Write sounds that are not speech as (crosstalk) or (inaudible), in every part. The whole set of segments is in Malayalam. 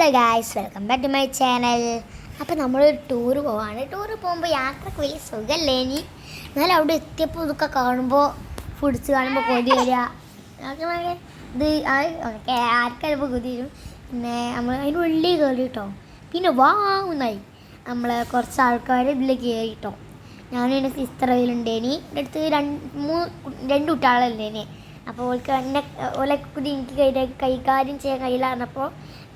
Hello guys welcome back to my channel അപ്പോൾ നമ്മൾ ടൂർ പോവാണ്. ടൂർ പോകുമ്പോൾ യാത്രയ്ക്ക് വലിയ സുഖമല്ലേ ഇനി എന്നാലും അവിടെ എത്തിയപ്പോൾ ഇതൊക്കെ കാണുമ്പോൾ ഫുഡ്സ് കാണുമ്പോൾ കൊതി വരിക. നമുക്ക് ഇത് ഓക്കെ ആർക്കാരും കൊതി വരും. പിന്നെ നമ്മൾ അതിന്റെ ഉള്ളിൽ കയറി കേട്ടോ. പിന്നെ വാങ്ങുന്നായി നമ്മൾ കുറച്ച് ആൾക്കാർ ഇതിൽ കയറി കേട്ടോ. ഞാനും എന്റെ സിസ്റ്റർ അതിലുണ്ടേനി എന്റെ അടുത്ത് രണ്ട് മൂന്ന് രണ്ട് കുട്ടികളല്ലേനി അപ്പോൾ ഓൾക്ക് എന്നെ ഓലെ കുതി എനിക്ക് കൈ കൈകാര്യം ചെയ്യാൻ കഴിയില്ലായിരുന്നപ്പോൾ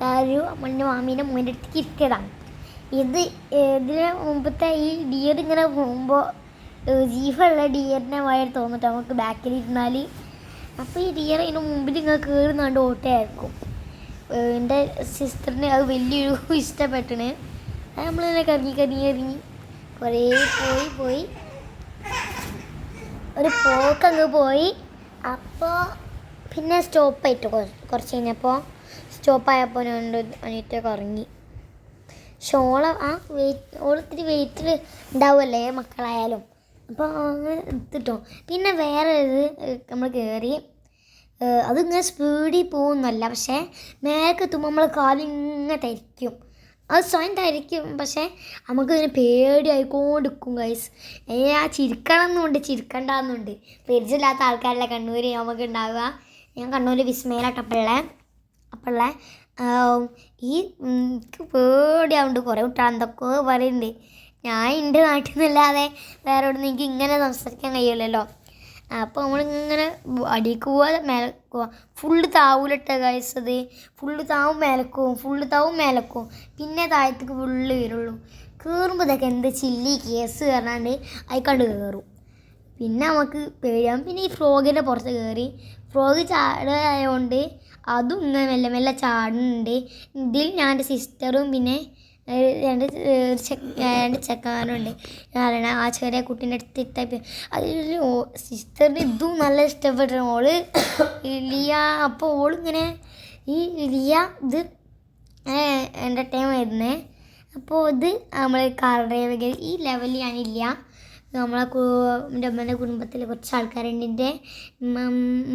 ഒരു എന്റെ മാമീന്റെ മോന്റെ അടുത്തേക്ക് ഇത് ഇതിന് മുമ്പത്തെ ഈ ഡിയർ ഇങ്ങനെ പോകുമ്പോൾ ജീഫുള്ള ഡിയറിനെ വയർ തോന്നിട്ട് നമുക്ക് ബാക്കിൽ ഇരുന്നാൽ അപ്പോൾ ഈ ഡിയർ അതിന് മുമ്പിൽ ഇങ്ങനെ കയറുന്നാണ്ട് ഓട്ടയായിരിക്കും. എന്റെ സിസ്റ്ററിന് അത് വലിയൊരു (laughs) ഇഷ്ടപ്പെട്ടണ് അത് നമ്മളിങ്ങനെ കറങ്ങി കറങ്ങി കറങ്ങി കുറേ പോയി പോയി. ഒരു പോക്കങ്ങ് പോയി. അപ്പോൾ പിന്നെ സ്റ്റോപ്പായിട്ട് കുറച്ച് കഴിഞ്ഞപ്പോൾ സ്റ്റോപ്പായപ്പോൾ ഞാൻ അനിയറ്റൊക്കെ ഇറങ്ങി പക്ഷെ ഓളെ ആ വെയിറ്റ് ഓളിത്തിരി വെയിറ്റിൽ ഉണ്ടാവുമല്ലേ മക്കളായാലും. അപ്പോൾ അങ്ങനെ എടുത്തിട്ടോ. പിന്നെ വേറെ ഇത് നമ്മൾ കയറി അതിങ്ങനെ സ്പീഡിൽ പോകുന്നല്ല പക്ഷേ മേലേക്ക് എത്തുമ്പോൾ നമ്മൾ കാലിങ്ങനെ തരിക്കും. അത് സ്വയം തരിക്കും. പക്ഷേ നമുക്ക് ഇങ്ങനെ പേടിയായിക്കൊണ്ടിരിക്കും ഗൈസ് ഏ ആ ചിരിക്കണം എന്നുണ്ട് ചിരിക്കണ്ടെന്നുണ്ട്. പരിചയമില്ലാത്ത ആൾക്കാരുടെ കണ്ണൂർ നമുക്ക് ഉണ്ടാവുക. ഞാൻ കണ്ണൂർ വിസ്മയിലാട്ടപ്പള്ളേ അപ്പള്ളേ ഈ എനിക്ക് പേടിയാവുണ്ട്. കുറേ കുട്ടികൾ എന്തൊക്കെയോ പറയുന്നുണ്ട് ഞാൻ എന്റെ നാട്ടിൽ നിന്നല്ലാതെ വേറെ എവിടെ നിന്ന് ഇങ്ങനെ സംസാരിക്കാൻ കഴിയില്ലല്ലോ അപ്പോൾ നമ്മളിങ്ങനെ അടിക്ക് പോവാതെ മേലെ പോവാ. ഫുള്ള് താവൂലിട്ട കഴിച്ചത് ഫുള്ള് താവും മേലക്കും ഫുള്ള് താവും മേലക്കും. പിന്നെ താഴത്തേക്ക് ഫുള്ള് വരുള്ളൂ കയറുമ്പോൾ ഇതൊക്കെ എന്ത് ചില്ലി കേസ് കയറാണ്ട് അതിക്കണ്ട് കയറും പിന്നെ നമുക്ക് പേടിയാവും. പിന്നെ ഈ ഫ്രോഗിന്റെ പുറത്ത് കയറി ഫ്രോഗ് ചാടുകയായതുകൊണ്ട് അതും ഇന്ന് മെല്ലെ മെല്ലെ ചാടുന്നുണ്ട്. ഇതിൽ ഞാൻ എന്റെ സിസ്റ്ററും പിന്നെ രണ്ട് രണ്ട് ചെക്കന്മാരുണ്ട് ഞാൻ ആ ചെറിയ കുട്ടീന്റെ അടുത്ത് ഇട്ടപ്പോൾ അതിൽ സിസ്റ്ററിന് ഇതും നല്ല ഇഷ്ടപ്പെട്ടു. ഓൾ ലിയ അപ്പോൾ ഓളിങ്ങനെ ഈ ലിയ ഇത് എന്റർടൈൻ വരുന്നേ അപ്പോൾ ഇത് നമ്മൾ കാർ ഡ്രൈവ് ഈ ലെവലിൽ ഞാനില്ല നമ്മളെ എന്റെ അമ്മേന്റെ കുടുംബത്തിൽ കുറച്ച് ആൾക്കാരുണ്ട്. എന്റെ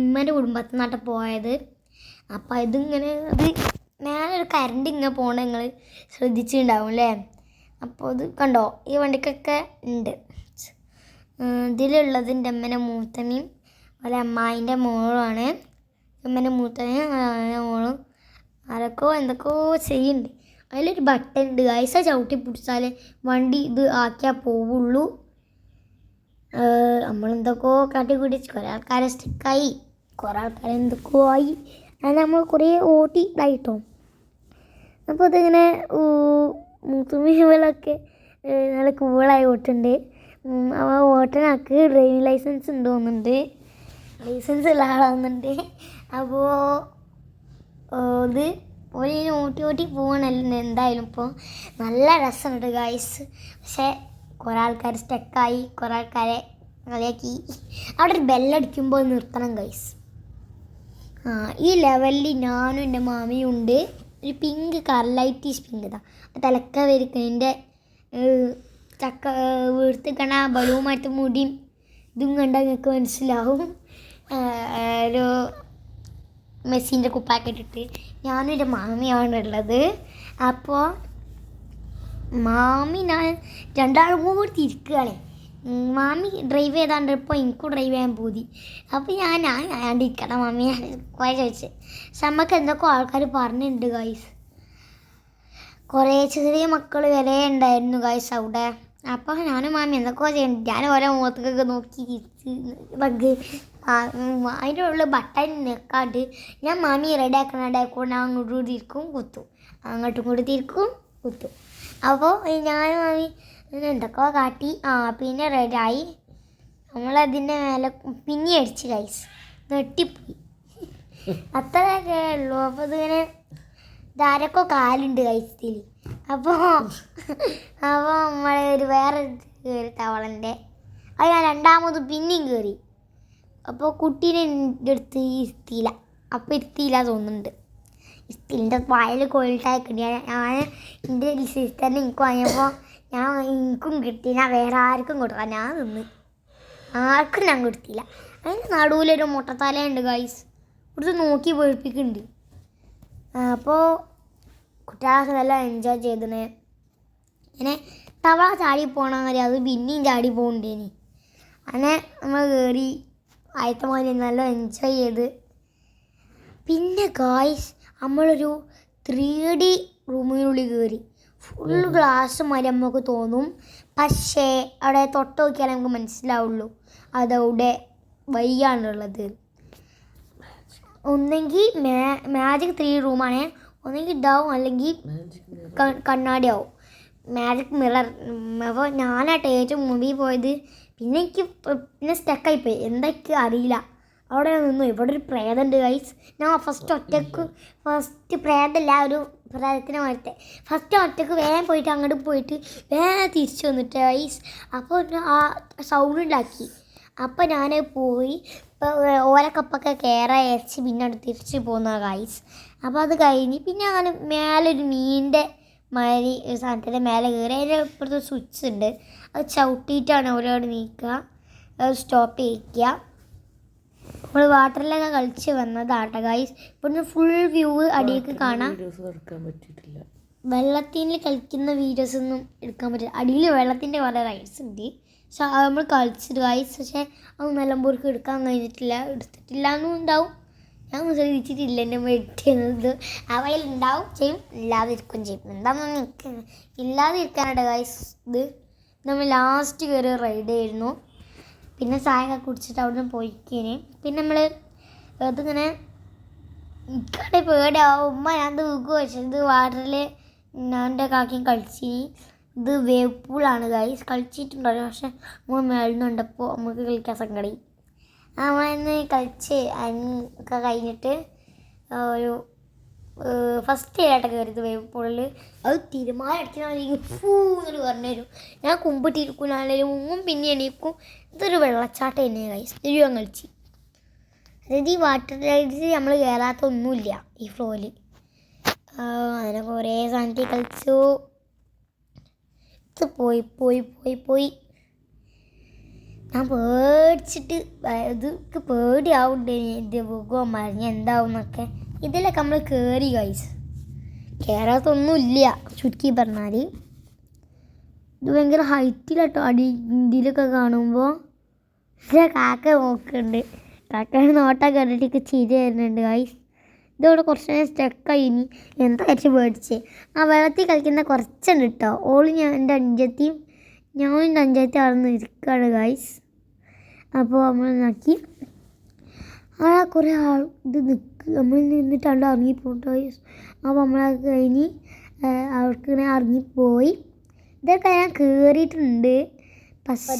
ഉമ്മേന്റെ കുടുംബത്തിൽ നിന്നാട്ട് പോയത്. അപ്പോൾ ഇതിങ്ങനെ അത് മേലൊരു ഒരു കരണ്ട് ഇങ്ങനെ പോകണ നിങ്ങൾ ശ്രദ്ധിച്ചിട്ടുണ്ടാവും അല്ലേ അപ്പോൾ ഇത് കണ്ടോ? ഈ വണ്ടിക്കൊക്കെ ഉണ്ട് ഇതിലുള്ളത് എന്റെ അമ്മേന്റെ മൂത്തമ്മയും അതുപോലെ അമ്മായിന്റെ മോളുമാണ് അമ്മേന്റെ മൂത്തമ്മയും മോളും ആരൊക്കെ എന്തൊക്കെയോ ചെയ്യുന്നുണ്ട് അതിലൊരു ബട്ടൺ ഉണ്ട് ഐസ ചവിട്ടി പിടിച്ചാൽ വണ്ടി ഇത് ആക്കിയാൽ പോവുള്ളൂ. നമ്മളെന്തൊക്കെയോ കാട്ടി പിടിച്ച്. കുറേ ആൾക്കാരെ സ്റ്റിക്കായി കുറേ ആൾക്കാരെ എന്തൊക്കെയോ ആയി. അങ്ങനെ നമ്മൾ കുറേ ഓട്ടി ഇതായിട്ടോ. അപ്പോൾ അതിങ്ങനെ മൂത്തുമികളൊക്കെ നല്ല കൂളായി ഓട്ടുണ്ട് അവ ഓട്ടനാക്ക് ഡ്രൈവിംഗ് ലൈസൻസ് ഉണ്ട് തോന്നുന്നുണ്ട്. ലൈസൻസ് ഉള്ള ആളാവുന്നുണ്ട്. അപ്പോൾ ഇത് ഓരോ ഓട്ടി ഓട്ടി പോകണല്ലോ എന്തായാലും ഇപ്പോൾ. നല്ല രസമുണ്ട് ഗൈസ് പക്ഷേ കുറേ ആൾക്കാർ സ്റ്റക്കായി കുറേ ആൾക്കാരെ കളിയാക്കി. അവിടെ ഒരു ബെല്ലടിക്കുമ്പോൾ നിർത്തണം ഗൈസ് ഈ ലെവലിൽ ഞാനും എന്റെ മാമിയും ഉണ്ട്. ഒരു പിങ്ക് കർലൈറ്റീസ് പിങ്ക് ഇതാ തലക്ക വരിക്കതിന്റെ ചക്ക വീർത്തിക്കണ ബലൂമായിട്ട് മുടിയും ഇതും കണ്ടാൽ നിങ്ങൾക്ക് മനസ്സിലാവും. ആ, ഒരു മെസ്സിന്റെ കുപ്പായൊക്കെ ഇട്ടിട്ട് ഞാനും എന്റെ മാമിയാണ് ഉള്ളത്. അപ്പോൾ മാമി ഞാൻ രണ്ടാളും കൂടി തിരിക്കുകയാണ് ഉം, മാമി ഡ്രൈവ് ചെയ്താണ്ട് ഇപ്പോൾ എനിക്കും ഡ്രൈവ് ചെയ്യാൻ പോതി. അപ്പോൾ ഞാൻ ഞാൻ ഞാണ്ട് ഇരിക്കണം മാമി ഞാൻ കുറേ ചോദിച്ചു. പക്ഷെ നമുക്ക് എന്തൊക്കെ ആൾക്കാർ പറഞ്ഞിട്ടുണ്ട് ഗൈസ് കുറേ ചെറിയ മക്കൾ വരെ ഉണ്ടായിരുന്നു ഗൈസ് അവിടെ. അപ്പോൾ ഞാനും മാമി എന്തൊക്കെയോ ചെയ്യുന്നുണ്ട് ഞാൻ ഓരോ മുഖത്തേക്കൊക്കെ നോക്കി ബഗ് അതിന്റെ ഉള്ളിൽ ബട്ടൺ നിൽക്കാണ്ട് ഞാൻ മാമി റെഡി ആക്കണ ഞാൻ അങ്ങോട്ടും കൂടി തിരിക്കും കുത്തും. അങ്ങോട്ടും കൂടി തിരിക്കും കുത്തും. അപ്പോൾ ഞാൻ മാമി എന്തൊക്കെയോ കാട്ടി. ആ പിന്നെ റെഡിയായി നമ്മളതിന്റെ മേലെ പിന്നെ അടിച്ച് കൈസ് നെട്ടിപ്പോയി (laughs) അത്രയൊക്കെ ഉള്ളൂ. അപ്പോൾ ഇതിങ്ങനെ ധാരക്കോ കാലുണ്ട് കൈത്തിൽ അപ്പോൾ (laughs) അപ്പോൾ നമ്മളെ ഒരു വേറെ കയറി തവളന്റെ. അത് ഞാൻ രണ്ടാമത് പിന്നെയും കയറി. അപ്പോൾ കുട്ടീനെ എന്റെ അടുത്ത് ഇരുത്തിയില്ല. അപ്പോൾ ഇരുത്തിയില്ല തോന്നുന്നുണ്ട്. ഇരുത്തിന്റെ വായിൽ കോഴിട്ടായി ഞാൻ ഞാൻ എന്റെ സിസ്റ്ററിനെ എനിക്ക് വാങ്ങിയപ്പോൾ ഞാൻ എനിക്കും കിട്ടി ഞാൻ വേറെ ആർക്കും കൊടുക്ക ഞാൻ നിന്ന് ആർക്കും ഞാൻ കൊടുത്തില്ല. അതിന് നടുവിലൊരു മുട്ടത്തലയുണ്ട് ഗൈസ് ഇവിടുത്തെ നോക്കി പൊഴിപ്പിക്കുന്നുണ്ട് അപ്പോൾ കുട്ടികളൊക്കെ നല്ല എൻജോയ് ചെയ്തിന്. അങ്ങനെ തവള ചാടി പോണ കാര്യം അത് പിന്നെയും ചാടി പോകണ്ടേനി അങ്ങനെ നമ്മൾ കയറി ആദ്യത്തെ മാതിരി നല്ല എൻജോയ് ചെയ്ത്. പിന്നെ ഗായ്സ് നമ്മളൊരു ത്രീ ഡി റൂമിനുള്ളിൽ കയറി ഫുൾ ഗ്ലാസ് മാതിരി നമുക്ക് തോന്നും. പക്ഷേ അവിടെ തൊട്ട് നോക്കിയാലേ നമുക്ക് മനസ്സിലാവുള്ളൂ. അതവിടെ വയ്യാണുള്ളത്. ഒന്നെങ്കിൽ മാജിക് ത്രീ റൂമാണ് ഒന്നെങ്കിൽ ഇതാവും. അല്ലെങ്കിൽ കണ്ണാടിയാവും. മാജിക് മിറർ അപ്പോൾ ഞാനായിട്ട് ഏറ്റവും മൂവി പോയത്. പിന്നെ എനിക്ക് പിന്നെ സ്റ്റക്കായിപ്പോയി എന്തൊക്കെ അറിയില്ല. അവിടെ നിന്നു. ഇവിടെ ഒരു പ്രേതമുണ്ട് ഗൈസ് ഞാൻ ഫസ്റ്റ് ഒറ്റയ്ക്ക് ഫസ്റ്റ് പ്രേതമല്ല ഒരു പ്രേതത്തിനെ മാറ്റത്തെ ഫസ്റ്റ് ഒറ്റയ്ക്ക് വേഗം പോയിട്ട് അങ്ങോട്ട് പോയിട്ട് വേഗം തിരിച്ചു വന്നിട്ട് ഐസ് അപ്പോൾ ആ സൗണ്ട് ഉണ്ടാക്കി. അപ്പം ഞാൻ പോയി ഇപ്പോൾ ഓലക്കപ്പൊക്കെ കയറാൻ അയച്ച് പിന്നെ അവിടെ തിരിച്ച് പോകുന്ന ഗൈസ് അപ്പോൾ അത് കഴിഞ്ഞ് പിന്നെ അങ്ങനെ മേലെ ഒരു മീനിന്റെ മാതിരി സാധനത്തിന്റെ മേലെ കയറി അതിന്റെ ഇപ്പുറത്ത് സ്വിച്ച് ഉണ്ട്. അത് ചവിട്ടിയിട്ടാണ് അവരോട് നീക്കുക. അത് സ്റ്റോപ്പ് ചെയ്യിക്കുക. നമ്മൾ വാട്ടറിലൊക്കെ കളിച്ച് വന്നതാട്ടോ ഗൈസ് ഇവിടുന്ന് ഫുൾ വ്യൂ അടിയൊക്കെ കാണാം. എടുക്കാൻ പറ്റിയിട്ടില്ല. വെള്ളത്തിൽ കളിക്കുന്ന വീഡിയോസ് ഒന്നും എടുക്കാൻ പറ്റില്ല. അടിയിൽ വെള്ളത്തിന്റെ കുറേ റൈഡ്സ് ഉണ്ട്. പക്ഷെ അത് നമ്മൾ കളിച്ചിട്ട് ഗൈസ് പക്ഷേ അത് നിലമ്പൂർക്ക് എടുക്കാൻ കഴിഞ്ഞിട്ടില്ല. എടുത്തിട്ടില്ല എന്നും ഉണ്ടാവും. ഞാൻ ശ്രദ്ധിച്ചിട്ടില്ല എന്നെ എഡിറ്റ് ആ അവയിൽ ഉണ്ടാവും ചെയ്യും ഇല്ലാതിരിക്കും ചെയ്യും. എന്താണെന്ന് ഇല്ലാതിരിക്കാനായിട്ട് ഗൈസ് ഇത്. നമ്മൾ ലാസ്റ്റ് കയറി റൈഡ് ആയിരുന്നു. പിന്നെ ചായയൊക്കെ കുടിച്ചിട്ട് അവിടുന്ന് പോയിക്കേന് പിന്നെ നമ്മൾ ഇതിങ്ങനെ എനിക്കാണെങ്കിൽ പേടിയാവും. ഉമ്മ ഞാൻ തൂക്കുക വെച്ചത്. ഇത് വാട്ടറിൽ ഞാൻ എന്റെ കാക്കിയും ഇത് വേവ് പൂളാണ് ഗൈസ് കളിച്ചിട്ടുണ്ടല്ലോ പക്ഷെ നമ്മൾ മേളുന്നുണ്ടപ്പോൾ നമുക്ക് കളിക്കാൻ സങ്കടി നമ്മളിന്ന് കളിച്ച് അതിനൊക്കെ കഴിഞ്ഞിട്ട് ഒരു ഫസ്റ്റ് ഏട്ടൊക്കെ വേവ് പൂളിൽ അത് തീരുമാനം അടിക്കുന്ന ഫൂ എന്നൊരു പറഞ്ഞു തരും. ഞാൻ കുമ്പിട്ടിരിക്കും മുങ്ങും പിന്നെ എണീക്കും. ഇതൊരു വെള്ളച്ചാട്ടം തന്നെ ഗൈസ് തിരുവാൻ കളിച്ച്. അതായത് ഈ വാട്ടർ റൈഡ്സ് നമ്മൾ കയറാത്ത ഒന്നുമില്ല ഈ ഫ്ലോയിൽ അങ്ങനെ കുറേ സാധനത്തിൽ കളിച്ചു. ഇത് പോയി പോയി പോയി പോയി. ഞാൻ പേടിച്ചിട്ട് ഇത് പേടിയാവുണ്ട് ഇത് മുഖം മറിഞ്ഞ് എന്താവും എന്നൊക്കെ ഇതിലൊക്കെ നമ്മൾ കയറി ഗൈസ് കയറാത്തൊന്നുമില്ല ചുരുക്കി പറഞ്ഞാൽ ഇത് ഭയങ്കര ഹൈറ്റിലാട്ടോ. അടി ഇതിലൊക്കെ കാണുമ്പോൾ കാക്ക നോക്കുന്നുണ്ട് കാക്ക നോട്ടാ കണ്ടിട്ടൊക്കെ ചിരി വരുന്നുണ്ട് ഗൈസ് ഇതോടെ കുറച്ച് നേരം സ്റ്റക്കായി ഇനി എന്താ വെച്ച് പേടിച്ച്? ആ വെള്ളത്തിൽ കളിക്കുന്ന കുറച്ചുണ്ട് കേട്ടോ ഓൾ ഞാൻ എന്റെ അഞ്ചത്തിയും ഞാനും എന്റെ അഞ്ചത്തി അവിടെ നിന്ന് ഇരിക്കുകയാണ് ഗൈസ് അപ്പോൾ നമ്മൾ നോക്കി. ആ കുറേ ആൾ ഇത് നിൽക്ക് നമ്മൾ നിന്നിട്ടാണ്ട് ഇറങ്ങിപ്പോട്ടോ. അപ്പോൾ നമ്മളത് കഴിഞ്ഞ് അവർക്ക് ഇങ്ങനെ ഇറങ്ങിപ്പോയി. ഇതൊക്കെ ഞാൻ കയറിയിട്ടുണ്ട് പക്ഷേ